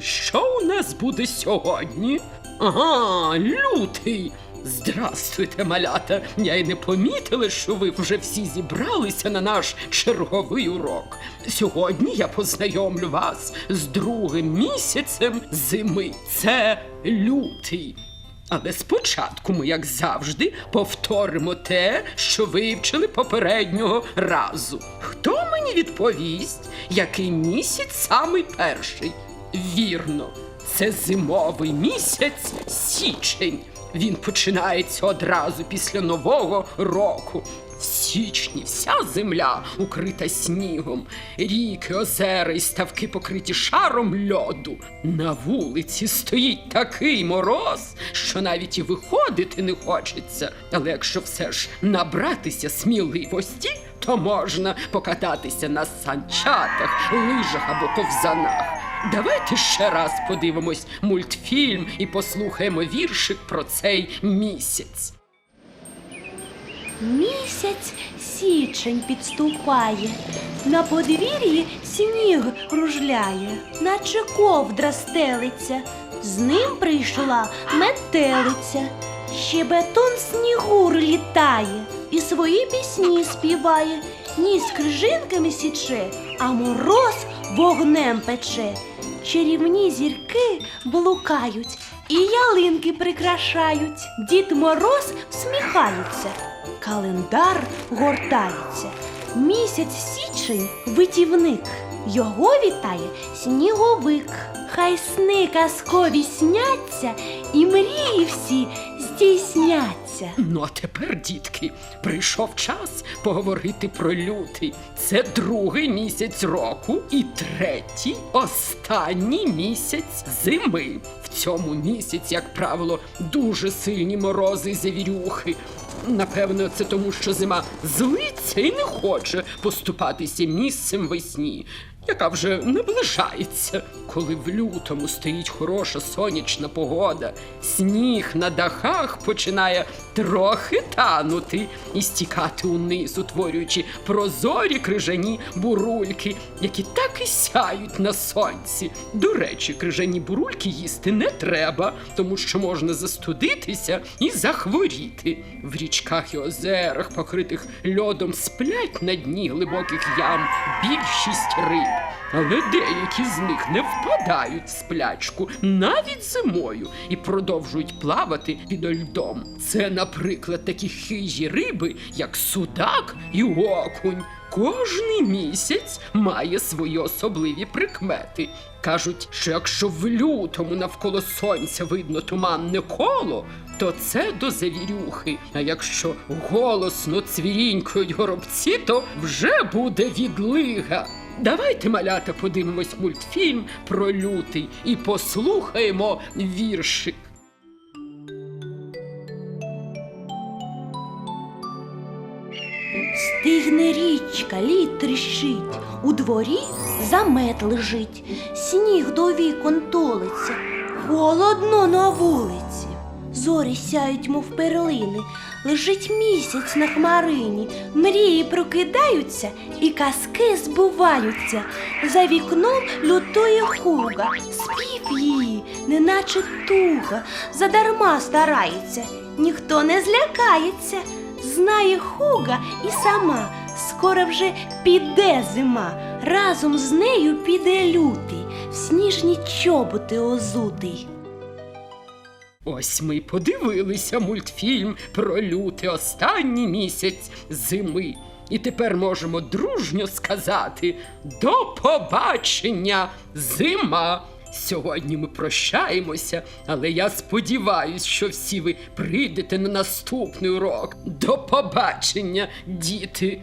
Що у нас буде сьогодні? Ага, лютий. Здрастуйте, малята. Я й не помітила, що ви вже всі зібралися на наш черговий урок. Сьогодні я познайомлю вас з другим місяцем зими. Це лютий. Але спочатку ми, як завжди, повторимо те, що вивчили попереднього разу. Хто мені відповість, який місяць самий перший? Вірно, це зимовий місяць січень. Він починається одразу після Нового року. В січні вся земля укрита снігом, ріки, озера і ставки покриті шаром льоду. На вулиці стоїть такий мороз, що навіть і виходити не хочеться. Але якщо все ж набратися сміливості, то можна покататися на санчатах, лижах або ковзанах. Давайте ще раз подивимось мультфільм і послухаємо віршик про цей місяць. Місяць січень підступає, на подвір'ї сніг кружляє, наче ковдра стелиться, з ним прийшла метелиця, ще бетон снігур літає і свої пісні співає, ніс крижинками січе, а мороз вогнем пече. Чарівні зірки блукають і ялинки прикрашають. Дід Мороз всміхається, календар гортається. Місяць січень витівник. Його вітає сніговик. Хай сни казкові сняться, і мрії всі здійсняться. Ну а тепер, дітки, прийшов час поговорити про лютий. Це другий місяць року і третій, останній місяць зими. Цьому місяці, як правило, дуже сильні морози і завірюхи. Напевно, це тому, що зима злиться і не хоче поступатися місцем весні, яка вже наближається. Коли в лютому стоїть хороша сонячна погода, сніг на дахах починає трохи танути і стікати униз, утворюючи прозорі крижані бурульки, які так і сяють на сонці. До речі, крижані бурульки їсти не треба, тому що можна застудитися і захворіти. В річках і озерах, покритих льодом, сплять на дні глибоких ям більшість риб. Але деякі з них не впадають в сплячку навіть зимою і продовжують плавати під льдом. Це, наприклад, такі хижі риби, як судак і окунь. Кожний місяць має свої особливі прикмети. Кажуть, що якщо в лютому навколо сонця видно туманне коло, то це до завірюхи. А якщо голосно цвірінькають горобці, то вже буде відлига. Давайте, малята, подивимось мультфільм про лютий і послухаємо віршик. Стигне річка, лід тріщить, у дворі замет лежить, сніг до вікон толиться, холодно на вулиці. Зорі сяють, мов перлини, лежить місяць на хмарині, мрії прокидаються і казки збуваються. За вікном лютує хуга, спів її, неначе туга, задарма старається, ніхто не злякається. Знає хуга і сама, скоро вже піде зима, разом з нею піде лютий, в сніжні чоботи озутий. Ось ми подивилися мультфільм про лютий останній місяць зими. І тепер можемо дружньо сказати до побачення, зима! Сьогодні ми прощаємося, але я сподіваюся, що всі ви прийдете на наступний урок. До побачення, діти!